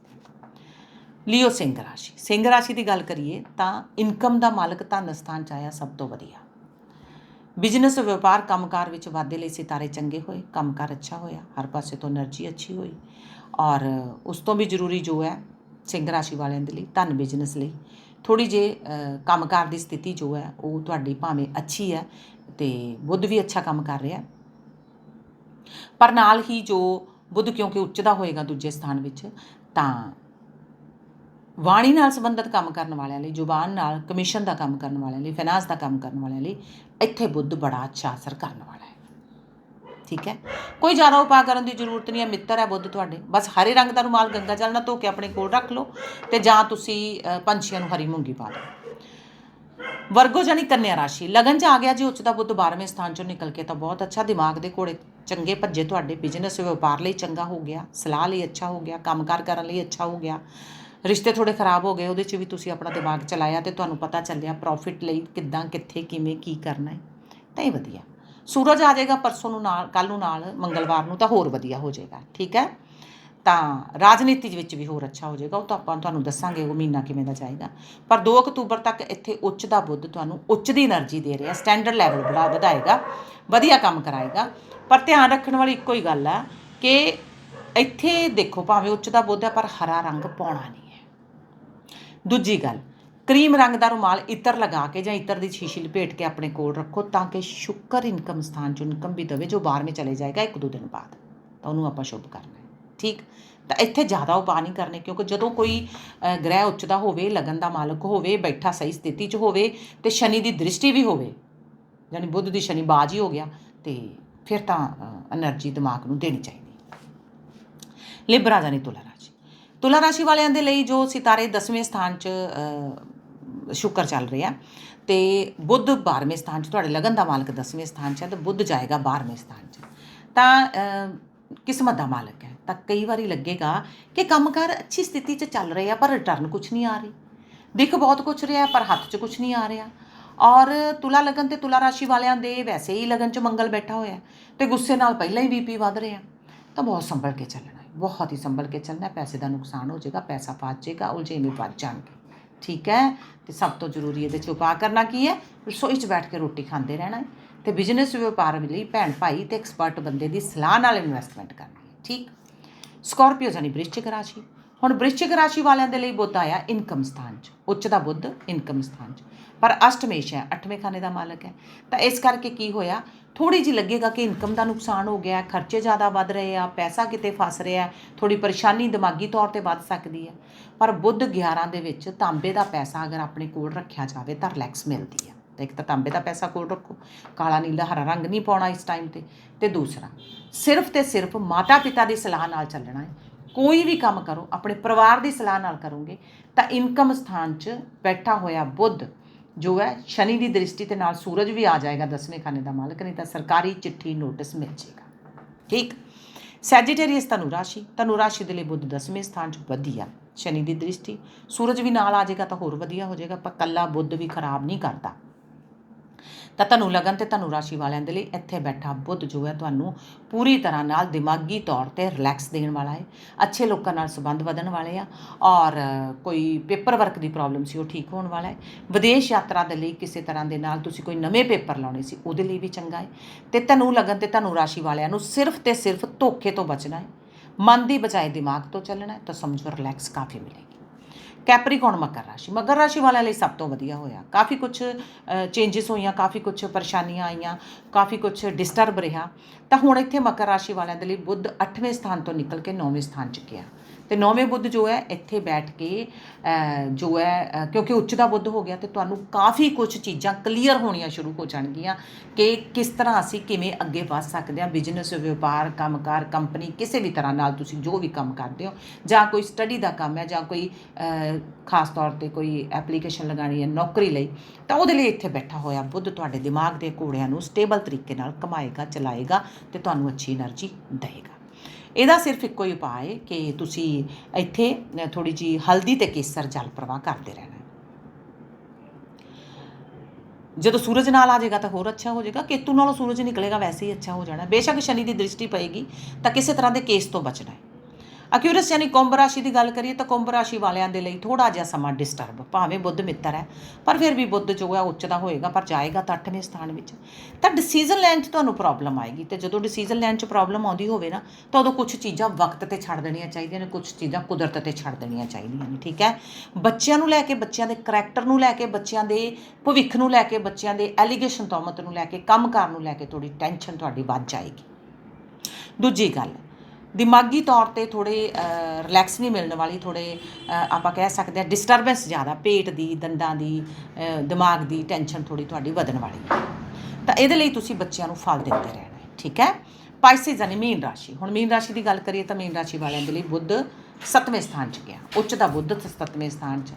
ਲਿਓ ਸਿੰਘ ਰਾਸ਼ੀ ਸਿੰਘ ਰਾਸ਼ੀ ਦੀ ਗੱਲ ਕਰੀਏ ਤਾਂ ਇਨਕਮ ਦਾ ਮਾਲਕ ਧਨ ਸਥਾਨ ਚਾਇਆ ਸਭ ਤੋਂ ਵਧੀਆ ਬਿਜ਼ਨਸ ਵਪਾਰ ਕੰਮਕਾਰ ਵਿੱਚ ਵਾਧੇ ਲਈ ਸਿਤਾਰੇ ਚੰਗੇ ਹੋਏ ਕੰਮਕਾਰ ਅੱਛਾ ਹੋਇਆ ਹਰ ਪਾਸੇ ਤੋਂ એનર્ਜੀ ਅੱਛੀ ਹੋਈ ਔਰ ਉਸ ਤੋਂ ਵੀ ਜ਼ਰੂਰੀ ਜੋ ਹੈ ਸਿੰਘ ਰਾਸ਼ੀ ਵਾਲਿਆਂ ਦੇ ਲਈ ਧਨ ਬਿਜ਼ਨਸ ਲਈ। ਥੋੜੀ ਜੇ ਅ, ਕੰਮਕਾਰ ਦੀ ਸਥਿਤੀ ਜੋ ਹੈ ਉਹ ਤੁਹਾਡੀ ਭਾਵੇਂ ਅੱਛੀ ਹੈ ਤੇ ਬੁੱਧ ਵੀ ਅੱਛਾ ਕੰਮ ਕਰ ਰਿਹਾ। ਪਰ ਨਾਲ ਹੀ ਜੋ ਬੁੱਧ ਕਿਉਂਕਿ ਉੱਚਦਾ ਹੋਏਗਾ ਦੂਜੇ ਸਥਾਨ ਵਿੱਚ ਤਾਂ ਵਾਣੀ ਨਾਲ ਸੰਬੰਧਿਤ ਕੰਮ ਕਰਨ ਵਾਲਿਆਂ ਲਈ ਜ਼ੁਬਾਨ ਨਾਲ ਕਮਿਸ਼ਨ ਦਾ ਕੰਮ ਕਰਨ ਵਾਲਿਆਂ ਲਈ ਫਾਈਨਾਂਸ ਦਾ ਕੰਮ ਕਰਨ ਵਾਲਿਆਂ ਲਈ ਇੱਥੇ ਬੁੱਧ ਬੜਾ ਅੱਛਾ ਅਸਰ ਕਰਨ ਵਾਲਾ ਠੀਕ ਹੈ? ਕੋਈ ਜ਼ਿਆਦਾ ਉਪਾਅ ਕਰਨ ਦੀ ਜ਼ਰੂਰਤ ਨਹੀਂ ਹੈ, ਮਿੱਤਰ ਹੈ ਬੁੱਧ ਤੁਹਾਡੇ। ਬਸ ਹਰੇ ਰੰਗ ਦਾ ਰੁਮਾਲ ਗੰਗਾ ਜਲ ਨਾਲ ਧੋ ਕੇ ਆਪਣੇ ਕੋਲ ਰੱਖ ਲਓ ਤੇ ਜਾਂ ਤੁਸੀਂ ਪੰਛੀਆਂ ਨੂੰ ਹਰੀ ਮੂੰਗੀ ਪਾ ਦਿਓ। ਵਰਗੋ ਜਾਨੀ ਕੰਨਿਆ ਰਾਸ਼ੀ। ਲਗਨ ਚ ਆ ਗਿਆ ਜੀ ਉੱਚ ਦਾ ਬੁੱਧ 12ਵੇਂ ਸਥਾਨ ਚੋਂ ਨਿਕਲ ਕੇ, ਤਾਂ ਬਹੁਤ ਅੱਛਾ ਦਿਮਾਗ ਦੇ ਘੋੜੇ ਚੰਗੇ ਭੱਜੇ ਤੁਹਾਡੇ। ਬਿਜ਼ਨਸ ਵਪਾਰ ਲਈ ਚੰਗਾ ਹੋ ਗਿਆ, ਸਲਾਹ ਲਈ ਅੱਛਾ ਹੋ ਗਿਆ, ਕੰਮਕਾਰ ਕਰਨ ਲਈ ਅੱਛਾ ਹੋ ਗਿਆ। ਰਿਸ਼ਤੇ ਥੋੜੇ ਖਰਾਬ ਹੋ ਗਏ, ਉਹਦੇ 'ਚ ਵੀ ਤੁਸੀਂ ਆਪਣਾ ਦਿਮਾਗ ਚਲਾਇਆ ਤੇ ਤੁਹਾਨੂੰ ਪਤਾ ਚੱਲਿਆ ਪ੍ਰੋਫਿਟ ਲਈ ਕਿੱਦਾਂ, ਕਿੱਥੇ, ਕਿਵੇਂ, ਕੀ ਕਰਨਾ ਹੈ। ਤਾਂ ਇਹ ਵਧੀਆ। ਸੂਰਜ ਆ ਜਾਏਗਾ ਪਰਸੋਂ ਨੂੰ ਨਾਲ ਕੱਲ ਨੂੰ ਨਾਲ, ਮੰਗਲਵਾਰ ਨੂੰ ਤਾਂ ਹੋਰ ਵਧੀਆ ਹੋ ਜਾਏਗਾ, ਠੀਕ ਹੈ? ਤਾਂ ਰਾਜਨੀਤੀ ਵਿੱਚ ਵੀ ਹੋਰ ਅੱਛਾ ਹੋ ਜਾਏਗਾ, ਉਹ ਤਾਂ ਆਪਾਂ ਤੁਹਾਨੂੰ ਦੱਸਾਂਗੇ ਉਹ ਮਹੀਨਾ ਕਿਵੇਂ ਦਾ ਜਾਏਗਾ। ਪਰ 2 ਅਕਤੂਬਰ ਤੱਕ ਇੱਥੇ ਉੱਚ ਦਾ ਬੁੱਧ ਤੁਹਾਨੂੰ ਉੱਚ ਦੀ એનર્ਜੀ ਦੇ ਰਿਹਾ, ਸਟੈਂਡਰਡ ਲੈਵਲ ਬੜਾ ਵਧਾਏਗਾ, ਵਧੀਆ ਕੰਮ ਕਰਾਏਗਾ। ਪਰ ਧਿਆਨ ਰੱਖਣ ਵਾਲੀ ਇੱਕੋ ਹੀ ਗੱਲ ਆ ਕਿ ਇੱਥੇ ਦੇਖੋ ਭਾਵੇਂ ਉੱਚ ਦਾ ਬੁੱਧ ਹੈ ਪਰ ਹਰਾ ਰੰਗ ਪਾਉਣਾ ਨਹੀਂ ਹੈ। ਦੂਜੀ ਗੱਲ ਕਰੀਮ ਰੰਗ ਦਾ ਰੁਮਾਲ ਇਤਰ ਲਗਾ ਕੇ ਜਾਂ ਇਤਰ ਦੀ ਸ਼ੀਸ਼ੀ ਲਪੇਟ ਕੇ ਆਪਣੇ ਕੋਲ ਰੱਖੋ ਤਾਂ ਕਿ ਸ਼ੁੱਕਰ ਇਨਕਮ ਸਥਾਨ 'ਚ ਇਨਕਮ ਵੀ ਦਵੇ, ਜੋ ਬਾਹਰ ਮੇ ਚਲੇ ਜਾਏਗਾ ਇੱਕ ਦੋ ਦਿਨ ਬਾਅਦ। ਤਾਂ ਉਹਨੂੰ ਆਪਾਂ ਸ਼ੁਭ ਕਰਨਾ ਹੈ, ਠੀਕ? ਤਾਂ ਇੱਥੇ ਜ਼ਿਆਦਾ ਉਪਾਅ ਨਹੀਂ ਕਰਨੇ, ਕਿਉਂਕਿ ਜਦੋਂ ਕੋਈ ਗ੍ਰਹਿ ਉੱਚ ਦਾ ਹੋਵੇ, ਲਗਨ ਦਾ ਮਾਲਕ ਹੋਵੇ, ਬੈਠਾ ਸਹੀ ਸਥਿਤੀ 'ਚ ਹੋਵੇ, ਤੇ ਸ਼ਨੀ ਦੀ ਦ੍ਰਿਸ਼ਟੀ ਵੀ ਹੋਵੇ, ਯਾਨੀ ਬੁੱਧ ਦੀ ਸ਼ਨੀ ਬਾਜ ਹੀ ਹੋ ਗਿਆ, ਤੇ ਫਿਰ ਤਾਂ એનર્ਜੀ ਦਿਮਾਗ ਨੂੰ ਦੇਣੀ ਚਾਹੀਦੀ ਲਿਬਰਾ ਜਾਨੀ ਤੁਲਾ ਰਾਸ਼ੀ। ਤੁਲਾ ਰਾਸ਼ੀ ਵਾਲਿਆਂ ਦੇ ਲਈ ਜੋ ਸਿਤਾਰੇ 10ਵੇਂ ਸਥਾਨ 'ਚ ਸ਼ੁਕਰ ਚੱਲ ਰਿਹਾ। ਤੇ ਬੁੱਧ 12ਵੇਂ ਸਥਾਨ 'ਚ, ਤੁਹਾਡੇ ਲਗਨ ਦਾ ਮਾਲਕ 10ਵੇਂ ਸਥਾਨ 'ਚ ਹੈ ਤਾਂ ਬੁੱਧ ਜਾਏਗਾ 12ਵੇਂ ਸਥਾਨ 'ਚ। ਤਾਂ ਕਿਸਮਤ ਦਾ ਮਾਲਕ ਹੈ। ਤਾਂ ਕਈ ਵਾਰੀ ਲੱਗੇਗਾ ਕਿ ਕੰਮਕਾਰ ਅੱਛੀ ਸਥਿਤੀ 'ਚ ਚੱਲ ਰਹੇ ਆ, ਪਰ ਰਿਟਰਨ ਕੁਝ ਨਹੀਂ ਆ ਰਹੀ। ਦਿਖ ਬਹੁਤ ਕੁਝ ਰਿਹਾ, ਪਰ ਹੱਥ 'ਚ ਕੁਝ ਨਹੀਂ ਆ ਰਿਹਾ। ਔਰ ਤੁਲਾ ਲਗਨ ਤੇ ਤੁਲਾ ਰਾਸ਼ੀ ਵਾਲਿਆਂ ਦੇ ਵੈਸੇ ਹੀ ਲਗਨ 'ਚ ਮੰਗਲ ਬੈਠਾ ਹੋਇਆ ਹੈ ਤੇ ਗੁੱਸੇ ਨਾਲ ਪਹਿਲਾਂ ਹੀ ਬੀਪੀ ਵੱਧ ਰਿਹਾ। ਤਾਂ ਬਹੁਤ ਸੰਭਲ ਕੇ ਚੱਲਣਾ ਹੈ, ਬਹੁਤ ਹੀ ਸੰਭਲ ਕੇ ਚੱਲਣਾ ਪੈਸੇ ਦਾ ਨੁਕਸਾਨ ਹੋ ਜਾਏਗਾ, ਪੈਸਾ ਫਸ ਜਾਏਗਾ ਉਲਝੇਵੇਂ ਵੱਧ ਜਾਣਗੇ। ਠੀਕ ਹੈ? ਤੇ ਸਭ ਤੋਂ ਜ਼ਰੂਰੀ ਇਹਦੇ 'ਚ ਉਪਾਅ ਕਰਨਾ ਕੀ ਹੈ? ਰਸੋਈ 'ਚ ਬੈਠ ਕੇ ਰੋਟੀ ਖਾਂਦੇ ਰਹਿਣਾ ਹੈ। ਤੇ ਬਿਜ਼ਨਸ ਵਪਾਰ ਲਈ ਭੈਣ ਭਾਈ ਤੇ ਐਕਸਪਰਟ ਬੰਦੇ ਦੀ ਸਲਾਹ ਨਾਲ ਇਨਵੈਸਟਮੈਂਟ ਕਰਨੀ ਹੈ, ਠੀਕ? ਸਕਾਰਪੀਓ ਜਾਨੀ ਬ੍ਰਿਸ਼ਚਿਕ ਰਾਸ਼ੀ। ਹੁਣ ਵ੍ਰਿਸ਼ਚਿਕ ਰਾਸ਼ੀ ਵਾਲਿਆਂ ਦੇ ਲਈ ਬੁੱਧ ਆਇਆ ਇਨਕਮ ਸਥਾਨ 'ਚ। ਉੱਚ ਦਾ ਬੁੱਧ ਇਨਕਮ ਸਥਾਨ 'ਚ। ਪਰ ਅਸ਼ਟਮੇਸ਼ ਹੈ, ਅੱਠਵੇਂ ਖਾਨੇ ਦਾ ਮਾਲਕ ਹੈ। ਤਾਂ ਇਸ ਕਰਕੇ ਕੀ ਹੋਇਆ ਥੋੜੀ ਜਿਹੀ ਲੱਗੇਗਾ ਕਿ ਇਨਕਮ ਦਾ ਨੁਕਸਾਨ ਹੋ ਗਿਆ, ਖਰਚੇ ਜ਼ਿਆਦਾ ਵੱਧ ਰਹੇ ਆ, ਪੈਸਾ ਕਿਤੇ ਫਸ ਰਿਹਾ ਥੋੜੀ ਪਰੇਸ਼ਾਨੀ ਦਿਮਾਗੀ ਤੌਰ ਤੇ ਵੱਧ ਸਕਦੀ ਹੈ। ਪਰ ਬੁੱਧ 11 ਦੇ ਵਿੱਚ ਤਾਂਬੇ ਦਾ ਪੈਸਾ ਅਗਰ ਆਪਣੇ ਕੋਲ ਰੱਖਿਆ ਜਾਵੇ ਤਾਂ ਰਿਲੈਕਸ ਮਿਲਦੀ ਹੈ। ਤਾਂ ਇੱਕ ਤਾਂ ਤਾਂਬੇ ਦਾ ਪੈਸਾ ਕੋਲ ਰੱਖੋ, ਕਾਲਾ ਨੀਲਾ ਹਰਾ ਰੰਗ ਨਹੀਂ ਪਾਉਣਾ ਇਸ ਟਾਈਮ ਤੇ। ਤੇ ਦੂਸਰਾ, ਸਿਰਫ ਤੇ ਸਿਰਫ ਮਾਤਾ ਪਿਤਾ ਦੀ ਸਲਾਹ ਨਾਲ ਚੱਲਣਾ ਹੈ। ਕੋਈ ਵੀ ਕੰਮ ਕਰੋ, ਆਪਣੇ ਪਰਿਵਾਰ ਦੀ ਸਲਾਹ ਨਾਲ ਕਰੋਗੇ, ਤਾਂ ਇਨਕਮ ਸਥਾਨ 'ਚ ਬੈਠਾ ਹੋਇਆ ਬੁੱਧ ਜੋ ਹੈ ਸ਼ਨੀ ਦੀ ਦ੍ਰਿਸ਼ਟੀ ਤੇ ਨਾਲ ਸੂਰਜ ਵੀ ਆ ਜਾਏਗਾ ਦਸਵੇਂ ਖਾਨੇ ਦਾ ਮਾਲਕ, ਨਹੀਂ ਤਾਂ ਸਰਕਾਰੀ ਚਿੱਠੀ ਨੋਟਿਸ ਮਿਲ ਜਾਏਗਾ। ਠੀਕ? ਸੈਜੀਟੇਰੀਅਸ ਤਨੂ ਰਾਸ਼ੀ ਤਨੂ ਰਾਸ਼ੀ ਦੇ ਲਈ ਬੁੱਧ ਦਸਵੇਂ ਸਥਾਨ 'ਚ ਵਧੀਆ ਸ਼ਨੀ ਦੀ ਦ੍ਰਿਸ਼ਟੀ, ਸੂਰਜ ਵੀ ਨਾਲ ਆ ਜਾਏਗਾ ਤਾਂ ਹੋਰ ਵਧੀਆ ਹੋ ਜਾਏਗਾ, ਪਰ ਕੱਲਾ ਬੁੱਧ ਵੀ ਖਰਾਬ ਨਹੀਂ ਕਰਦਾ। ਤਾਂ ਧਨੂ ਲਗਨ ਤੇ ਧਨੂ ਰਾਸ਼ੀ ਵਾਲਿਆਂ ਦੇ ਲਈ ਇੱਥੇ ਬੈਠਾ ਬੁੱਧ ਜੋ ਹੈ ਤੁਹਾਨੂੰ ਪੂਰੀ ਤਰ੍ਹਾਂ ਨਾਲ ਦਿਮਾਗੀ ਤੌਰ ਤੇ ਰਿਲੈਕਸ ਦੇਣ ਵਾਲਾ ਹੈ, ਅੱਛੇ ਲੋਕਾਂ ਨਾਲ ਸੰਬੰਧ ਵਧਣ ਵਾਲੇ ਆ ਔਰ ਕੋਈ ਪੇਪਰ ਵਰਕ ਦੀ ਪ੍ਰੋਬਲਮ ਸੀ, ਉਹ ਠੀਕ ਹੋਣ ਵਾਲਾ ਹੈ। ਵਿਦੇਸ਼ ਯਾਤਰਾ ਦੇ ਲਈ ਕਿਸੇ ਤਰ੍ਹਾਂ ਦੇ ਨਾਲ ਤੁਸੀਂ ਕੋਈ ਨਵੇਂ ਪੇਪਰ ਲਾਉਣੇ ਸੀ, ਉਹਦੇ ਲਈ ਵੀ ਚੰਗਾ ਹੈ। ਤੇ ਧਨੂ ਲਗਨ ਤੇ ਧਨੂ ਰਾਸ਼ੀ ਵਾਲਿਆਂ ਨੂੰ ਸਿਰਫ ਤੇ ਸਿਰਫ ਧੋਖੇ ਤੋਂ ਬਚਣਾ ਹੈ, ਮਨ ਦੀ ਬਜਾਏ ਦਿਮਾਗ ਤੋਂ ਚੱਲਣਾ ਹੈ, ਤਾਂ ਸਮਝੋ ਰਿਲੈਕਸ ਕਾਫੀ ਮਿਲੇ ਕੈਪਰੀਕੌਨ ਮਕਰ ਰਾਸ਼ੀ। ਮਕਰ ਰਾਸ਼ੀ ਵਾਲਿਆਂ ਲਈ ਸਭ ਤੋਂ ਵਧੀਆ ਹੋਇਆ। ਕਾਫੀ ਕੁਝ ਚੇਂਜਸ ਹੋਈਆਂ, ਕਾਫੀ ਕੁਝ ਪਰੇਸ਼ਾਨੀਆਂ ਆਈਆਂ, ਕਾਫੀ ਕੁਝ ਡਿਸਟਰਬ ਰਿਹਾ। ਤਾਂ ਹੁਣ ਇੱਥੇ ਮਕਰ ਰਾਸ਼ੀ ਵਾਲਿਆਂ ਦੇ ਲਈ ਬੁੱਧ 8ਵੇਂ ਸਥਾਨ ਤੋਂ ਨਿਕਲ ਕੇ 9ਵੇਂ ਸਥਾਨ 'ਚ ਗਿਆ। ਤੇ ਨੌਵੇਂ ਬੁੱਧ ਜੋ ਹੈ, ਇੱਥੇ ਬੈਠ ਕੇ ਜੋ ਹੈ ਕਿਉਂਕਿ ਉੱਚ ਦਾ ਬੁੱਧ ਹੋ ਗਿਆ ਤੇ ਤੁਹਾਨੂੰ ਕਾਫੀ ਕੁਝ ਚੀਜ਼ਾਂ ਕਲੀਅਰ ਹੋਣੀਆਂ ਸ਼ੁਰੂ ਹੋ ਜਾਣਗੀਆਂ ਕਿ ਕਿਸ ਤਰ੍ਹਾਂ ਅਸੀਂ ਕਿਵੇਂ ਅੱਗੇ ਵਧ ਸਕਦੇ ਹਾਂ ਬਿਜ਼ਨਸ ਵਪਾਰ, ਕੰਮਕਾਰ ਕੰਪਨੀ ਕਿਸੇ ਵੀ ਤਰ੍ਹਾਂ ਨਾਲ ਤੁਸੀਂ ਜੋ ਵੀ ਕੰਮ ਕਰਦੇ ਹੋ, ਜਾਂ ਕੋਈ ਸਟੱਡੀ ਦਾ ਕੰਮ ਹੈ, ਜਾਂ ਕੋਈ ਖਾਸ ਤੌਰ ਤੇ ਕੋਈ ਐਪਲੀਕੇਸ਼ਨ ਲਗਾਣੀ ਹੈ ਨੌਕਰੀ ਲਈ, ਤਾਂ ਉਹਦੇ ਲਈ ਇੱਥੇ ਬੈਠਾ ਹੋਇਆ ਬੁੱਧ ਤੁਹਾਡੇ ਦਿਮਾਗ ਦੇ ਘੋੜਿਆਂ ਨੂੰ ਸਟੇਬਲ ਤਰੀਕੇ ਨਾਲ ਕਮਾਏਗਾ, ਚਲਾਏਗਾ ਤੇ ਤੁਹਾਨੂੰ ਅੱਛੀ એનર્ਜੀ ਦੇਵੇਗਾ। ਇਹਦਾ ਸਿਰਫ ਇੱਕੋ ਹੀ ਉਪਾਅ ਹੈ ਕਿ ਤੁਸੀਂ ਇੱਥੇ ਥੋੜੀ ਜੀ ਹਲਦੀ ਤੇ ਕੇਸਰ ਜਲ ਪ੍ਰਵਾਹ ਕਰਦੇ ਰਹਿਣਾ ਜਦੋਂ ਸੂਰਜ ਨਾਲ ਆ ਜਾਏਗਾ ਤਾਂ ਹੋਰ ਅੱਛਾ ਹੋ ਜਾਏਗਾ, ਕੇਤੂ ਨਾਲੋਂ ਸੂਰਜ ਨਿਕਲੇਗਾ ਵੈਸੇ ਹੀ ਅੱਛਾ ਹੋ ਜਾਣਾ ਬੇਸ਼ੱਕ ਸ਼ਨੀ ਦੀ ਦ੍ਰਿਸ਼ਟੀ ਪਏਗੀ ਤਾਂ ਕਿਸੇ ਤਰ੍ਹਾਂ ਦੇ ਕੇਸ ਤੋਂ ਬਚਣਾ ਹੈ। ਅਕਿਊਰਸ ਯਾਨੀ ਕੁੰਭ ਰਾਸ਼ੀ ਦੀ ਗੱਲ ਕਰੀਏ ਤਾਂ ਕੁੰਭ ਰਾਸ਼ੀ ਵਾਲਿਆਂ ਦੇ ਲਈ ਥੋੜਾ ਜਿਹਾ ਸਮਾਂ ਡਿਸਟਰਬ ਭਾਵੇਂ ਬੁੱਧ ਮਿੱਤਰ ਹੈ, ਪਰ ਫਿਰ ਵੀ ਬੁੱਧ ਜੋ ਹੈ ਉੱਚ ਦਾ ਹੋਏਗਾ, ਪਰ ਜਾਏਗਾ ਤਾਂ 8ਵੇਂ ਸਥਾਨ ਵਿੱਚ। ਤਾਂ ਡਿਸੀਜਨ ਲੈਣ 'ਚ ਤੁਹਾਨੂੰ ਪ੍ਰੋਬਲਮ ਆਏਗੀ ਤੇ ਜਦੋਂ ਡਿਸੀਜਨ ਲੈਣ 'ਚ ਪ੍ਰੋਬਲਮ ਆਉਂਦੀ ਹੋਵੇ ਨਾ, ਤਾਂ ਉਦੋਂ ਕੁਝ ਚੀਜ਼ਾਂ ਵਕਤ ਤੇ ਛੱਡ ਦੇਣੀਆਂ ਚਾਹੀਦੀਆਂ ਨੇ ਕੁਝ ਚੀਜ਼ਾਂ ਕੁਦਰਤ ਤੇ ਛੱਡ ਦੇਣੀਆਂ ਚਾਹੀਦੀਆਂ ਨੇ, ਠੀਕ ਹੈ? ਬੱਚਿਆਂ ਨੂੰ ਲੈ ਕੇ, ਬੱਚਿਆਂ ਦੇ ਕਰੈਕਟਰ ਨੂੰ ਲੈ ਕੇ, ਬੱਚਿਆਂ ਦੇ ਭਵਿੱਖ ਨੂੰ ਲੈ ਕੇ, ਬੱਚਿਆਂ ਦੇ ਐਲੀਗੇਸ਼ਨ ਤੋਮਤ ਨੂੰ ਲੈ ਕੇ ਕੰਮ ਕੰਮਕਾਰ ਨੂੰ ਲੈ ਕੇ ਥੋੜੀ ਟੈਨਸ਼ਨ ਤੁਹਾਡੀ ਵੱਧ ਜਾਏਗੀ। ਦੂਜੀ ਗੱਲ ਦਿਮਾਗੀ ਤੌਰ ਤੇ ਥੋੜੇ ਰਿਲੈਕਸ ਨਹੀਂ ਮਿਲਣ ਵਾਲੀ ਥੋੜੇ ਆਪਾਂ ਕਹਿ ਸਕਦੇ ਹਾਂ ਡਿਸਟਰਬੈਂਸ ਜ਼ਿਆਦਾ, ਪੇਟ ਦੀ, ਦੰਦਾਂ ਦੀ ਦਿਮਾਗ ਦੀ ਟੈਨਸ਼ਨ ਥੋੜੀ ਤੁਹਾਡੀ ਵਧਣ ਵਾਲੀ ਤਾਂ ਇਹਦੇ ਲਈ ਤੁਸੀਂ ਬੱਚਿਆਂ ਨੂੰ ਫਲ ਦਿੰਦੇ ਰਹਿਣਾ ਠੀਕ ਹੈ? ਪਾਈਸਿਸ ਯਾਨੀ ਮੀਨ ਰਾਸ਼ੀ, ਹੁਣ ਮੀਨ ਰਾਸ਼ੀ ਦੀ ਗੱਲ ਕਰੀਏ ਤਾਂ ਮੀਨ ਰਾਸ਼ੀ ਵਾਲਿਆਂ ਦੇ ਲਈ ਬੁੱਧ 7ਵੇਂ ਸਥਾਨ 'ਚ ਗਿਆ, ਉੱਚ ਦਾ ਬੁੱਧ 7ਵੇਂ ਸਥਾਨ 'ਚ।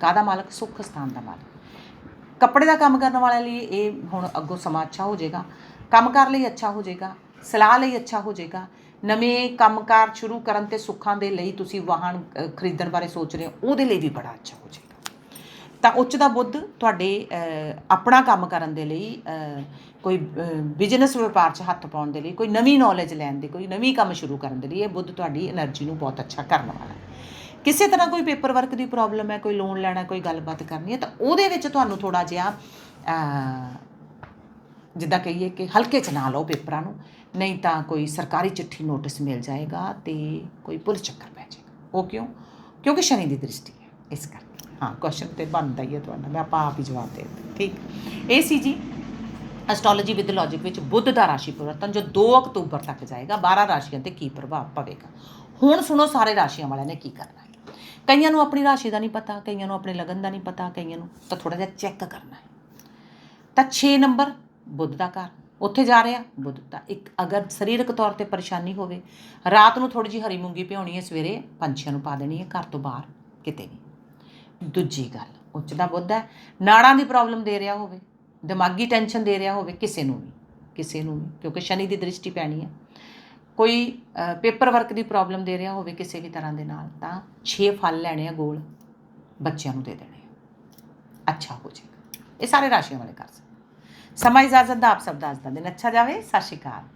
ਕਾਹਦਾ ਮਾਲਕ? ਸੁੱਖ ਸਥਾਨ ਦਾ ਮਾਲਕ। ਕੱਪੜੇ ਦਾ ਕੰਮ ਕਰਨ ਵਾਲਿਆਂ ਲਈ ਇਹ ਹੁਣ ਅੱਗੋਂ ਸਮਾਂ ਅੱਛਾ ਹੋ ਜਾਏਗਾ ਕੰਮਕਾਰ ਲਈ ਅੱਛਾ ਹੋ ਜਾਏਗਾ, ਸਲਾਹ ਲਈ ਅੱਛਾ ਹੋ ਜਾਏਗਾ ਨਵੇਂ ਕੰਮਕਾਰ ਸ਼ੁਰੂ ਕਰਨ ਤੇ ਸੁੱਖਾਂ ਦੇ ਲਈ ਤੁਸੀਂ ਵਾਹਨ ਖਰੀਦਣ ਬਾਰੇ ਸੋਚ ਰਹੇ ਹੋ, ਉਹਦੇ ਲਈ ਵੀ ਬੜਾ ਅੱਛਾ ਹੋ ਜਾਏਗਾ। ਤਾਂ ਉੱਚ ਦਾ ਬੁੱਧ ਤੁਹਾਡੇ ਆਪਣਾ ਕੰਮ ਕਰਨ ਦੇ ਲਈ ਕੋਈ ਬਿਜ਼ਨਸ ਵਪਾਰ 'ਚ ਹੱਥ ਪਾਉਣ ਦੇ ਲਈ, ਕੋਈ ਨਵੀਂ ਨੌਲੇਜ ਲੈਣ ਦੇ, ਕੋਈ ਨਵੀਂ ਕੰਮ ਸ਼ੁਰੂ ਕਰਨ ਦੇ ਲਈ, ਇਹ ਬੁੱਧ ਤੁਹਾਡੀ એનર્ਜੀ ਨੂੰ ਬਹੁਤ ਅੱਛਾ ਕਰਨ ਵਾਲਾ ਹੈ। ਕਿਸੇ ਤਰ੍ਹਾਂ ਕੋਈ ਪੇਪਰ ਵਰਕ ਦੀ ਪ੍ਰੋਬਲਮ ਹੈ, ਕੋਈ ਲੋਨ ਲੈਣਾ, ਕੋਈ ਗੱਲਬਾਤ ਕਰਨੀ ਹੈ, ਤਾਂ ਉਹਦੇ ਵਿੱਚ ਤੁਹਾਨੂੰ ਥੋੜਾ ਜਿਹਾ ਜਿੱਦਾਂ ਕਹੀਏ ਕਿ ਹਲਕੇ ਚ ਨਾ ਲਓ ਪੇਪਰਾਂ ਨੂੰ ਨਹੀਂ ਤਾਂ ਕੋਈ ਸਰਕਾਰੀ ਚਿੱਠੀ ਨੋਟਿਸ ਮਿਲ ਜਾਏਗਾ ਤੇ ਕੋਈ ਪੁਲਿਸ ਚੱਕਰ ਪੈ ਜਾਏਗਾ। ਉਹ ਕਿਉਂ? ਕਿਉਂਕਿ ਸ਼ਨੀ ਦੀ ਦ੍ਰਿਸ਼ਟੀ ਹੈ, ਇਸ ਕਰਕੇ। ਹਾਂ ਕੁਐਸਚਨ ਤੇ ਬਣਦਾ ਹੀ ਹੈ ਤੁਹਾਡਾ, ਮੈਂ ਆਪਾਂ ਆਪ ਹੀ ਜਵਾਬ ਦੇ ਦਿੱਤਾ ਠੀਕ? ਇਹ ਸੀ ਜੀ ਐਸਟ੍ਰੋਲੋਜੀ ਵਿਦ ਲੌਜੀਕ ਵਿੱਚ ਬੁੱਧ ਦਾ ਰਾਸ਼ੀ ਪਰਿਵਰਤਨ, ਜੋ 2 ਅਕਤੂਬਰ ਤੱਕ ਜਾਏਗਾ 12 ਰਾਸ਼ੀਆਂ ਤੇ ਕੀ ਪ੍ਰਭਾਵ ਪਵੇਗਾ? ਹੁਣ ਸੁਣੋ ਸਾਰੇ ਰਾਸ਼ੀਆਂ ਵਾਲਿਆਂ ਨੇ ਕੀ ਕਰਨਾ ਹੈ। ਕਈਆਂ ਨੂੰ ਆਪਣੀ ਰਾਸ਼ੀ ਦਾ ਨਹੀਂ ਪਤਾ, ਕਈਆਂ ਨੂੰ ਆਪਣੇ ਲਗਨ ਦਾ ਨਹੀਂ ਪਤਾ, ਕਈਆਂ ਨੂੰ ਤਾਂ ਥੋੜਾ ਜਿਹਾ ਚੈੱਕ ਕਰਨਾ ਹੈ। ਤਾਂ 6 ਨੰਬਰ, ਬੁੱਧ ਦਾ ਘਰ। ਉੱਥੇ ਜਾ ਰਿਹਾ ਬੁੱਧ ਦਾ ਇੱਕ ਅਗਰ ਸਰੀਰਕ ਤੌਰ ਤੇ ਪਰੇਸ਼ਾਨੀ ਹੋਵੇ, ਰਾਤ ਨੂੰ ਥੋੜੀ ਜਿਹੀ ਹਰੀ ਮੂੰਗੀ ਭਿਉਣੀ ਹੈ ਸਵੇਰੇ, ਪੰਛੀਆਂ ਨੂੰ ਪਾ ਦੇਣੀ ਹੈ ਘਰ ਤੋਂ ਬਾਹਰ, ਕਿਤੇ ਵੀ। ਦੂਜੀ ਗੱਲ, ਉੱਚ ਦਾ ਬੁੱਧ ਹੈ, ਨਾੜਾਂ ਦੀ ਪ੍ਰੋਬਲਮ ਦੇ ਰਿਹਾ ਹੋਵੇ, ਦਿਮਾਗੀ ਟੈਨਸ਼ਨ ਦੇ ਰਿਹਾ ਹੋਵੇ, ਕਿਸੇ ਨੂੰ ਵੀ, ਕਿਸੇ ਨੂੰ ਵੀ, ਕਿਉਂਕਿ ਸ਼ਨੀ ਦੀ ਦ੍ਰਿਸ਼ਟੀ ਪੈਣੀ ਹੈ। ਕੋਈ ਪੇਪਰ ਵਰਕ ਦੀ ਪ੍ਰੋਬਲਮ ਦੇ ਰਿਹਾ ਹੋਵੇ ਕਿਸੇ ਵੀ ਤਰ੍ਹਾਂ ਦੇ ਨਾਲ, ਤਾਂ 6 ਫਲ ਲੈਣੇ ਆ ਗੋਲ, ਬੱਚਿਆਂ ਨੂੰ ਦੇ ਦੇਣੇ ਆ। ਅੱਛਾ ਹੋ ਜਾਏਗਾ। ਇਹ ਸਾਰੇ ਰਾਸ਼ੀਆਂ ਵਾਲੇ ਕਰ ਸਕਦੇ। ਸਮਾਂ ਇਜਾਜ਼ਤ ਦਾ ਆਪ ਸਭ ਦਾ ਅੱਜ ਦਾ ਦਿਨ ਅੱਛਾ ਜਾਵੇ ਸਤਿ ਸ਼੍ਰੀ ਅਕਾਲ।